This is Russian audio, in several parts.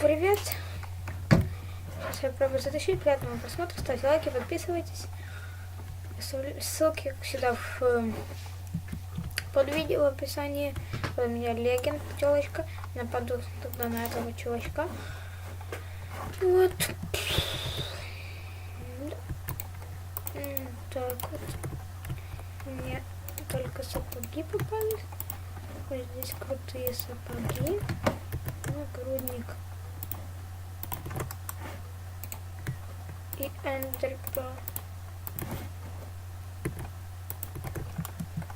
Привет. Сейчас я пробую затащить. Приятного просмотра. Ставьте лайки, подписывайтесь. Ссылки сюда в, э, под видео в описании. У меня легенд, телочка. Нападу тогда на этого чувачка. Вот. Так вот. Мне только сапоги попались. Вот здесь крутые сапоги. Нагрудник.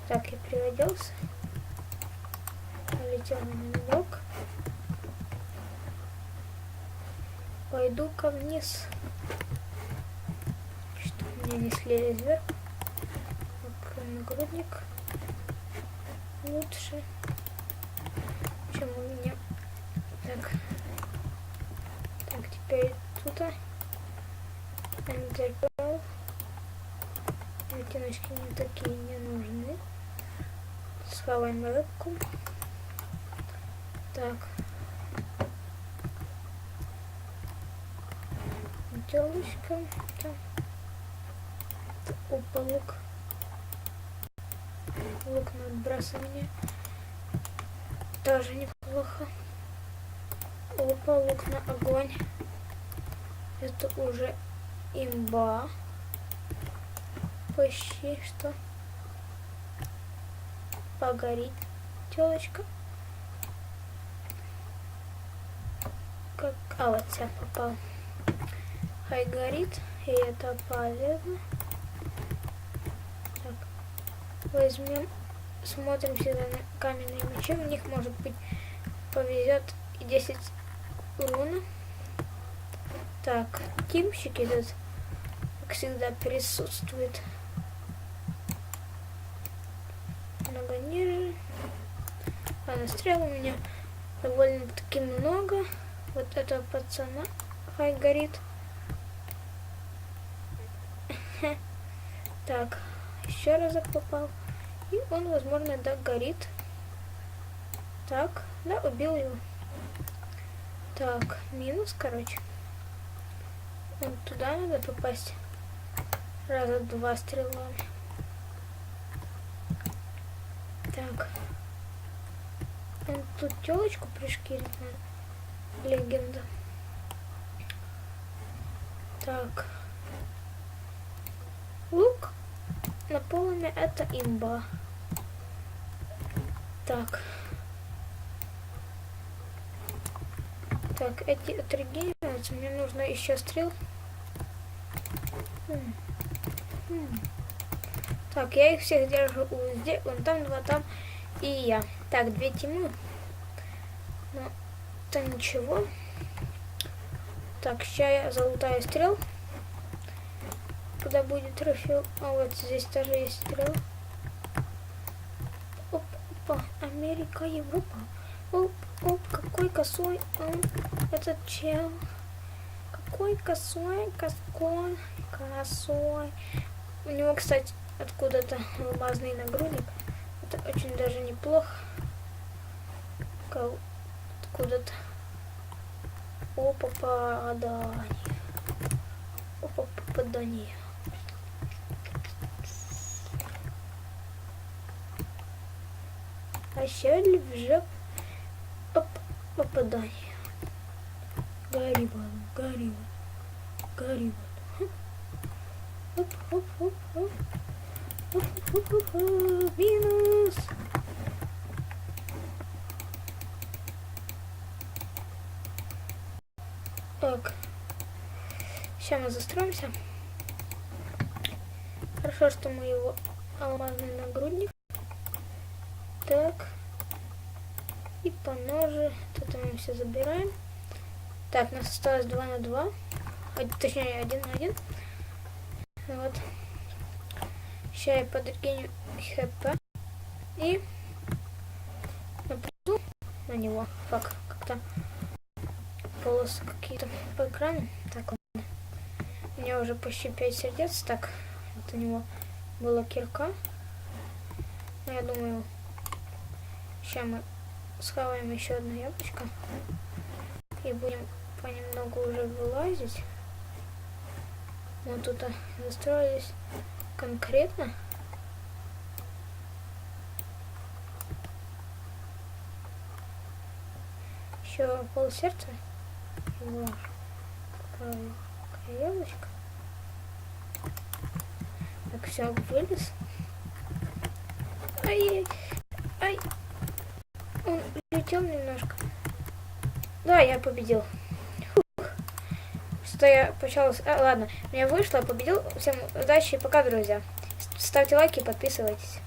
Так, я приводился. Полетел на намек. Пойду-ка вниз. Что меня не слили вверх. Нагрудник. Лучше, чем у меня. Так. Так, теперь тут. Эндерпел. Оттеночки не такие не нужны. Схаваем рыбку. Так. Телочка. Там. Опа, лук. Лук на отбрасывание. Тоже неплохо. Опа, лук на огонь. Это уже имба. Почти что. Погорит телочка. Как... А, вот я попал. Хай горит. И это полезно. Так. Возьмем. Смотрим сюда на каменные мечи. В них может быть повезет и 10 урона. Так, тимщики тут, как всегда, присутствует. Много ниже. А на стрел у меня довольно-таки много. Вот этого пацана хай горит. Так, еще разок попал. И он, возможно, да, горит. Так, да, убил его. Так, минус, короче. Вот туда надо попасть. Раза два стрелами. Так. Он тут телочку пришкирит, Легенда. Так. Лук на полуме это имба. Так. Так, эти отрегениваются. Мне нужно еще стрел. Так, я их всех держу здесь, вон там, два там и я. Так, две тимы. Ну, это ничего. Так, сейчас я залутаю стрел. Куда будет трофей? А вот здесь тоже есть стрел. Оп, опа, Америка, Европа. Оп, оп, какой косой он, этот чел. Какой косой, коской, косой. У него, кстати, откуда-то алмазный нагрудник. Это очень даже неплохо. Откуда-то. О, попадание. О, попадание. А ще вже попадание. Воду, гори воду. Оп, оп, оп, оп. Оп, оп, оп, оп. Минус. Так. Сейчас мы застроимся. Хорошо, что мы его алмазный нагрудник. Так. И по ноже. Тут мы все забираем. Так, нас осталось 2 на 2. Точнее, 1 на 1. Вот. Сейчас я подрегеню хп. И нападу на него. Фак, как-то полосы какие-то по экрану. Так, он. У него уже почти 5 сердец. Так, вот у него была кирка. Но я думаю, сейчас мы схаваем еще одно яблочко. И будем понемногу уже вылазить. Мы тут а, застроились конкретно. Еще ваш. Какая краевочка. Так, все, вылез. Ай, ай. Он летел немножко. Да, я победил. Что я почалось... А, ладно, меня вышло, победил. Всем удачи и пока, друзья. Ставьте лайки подписывайтесь.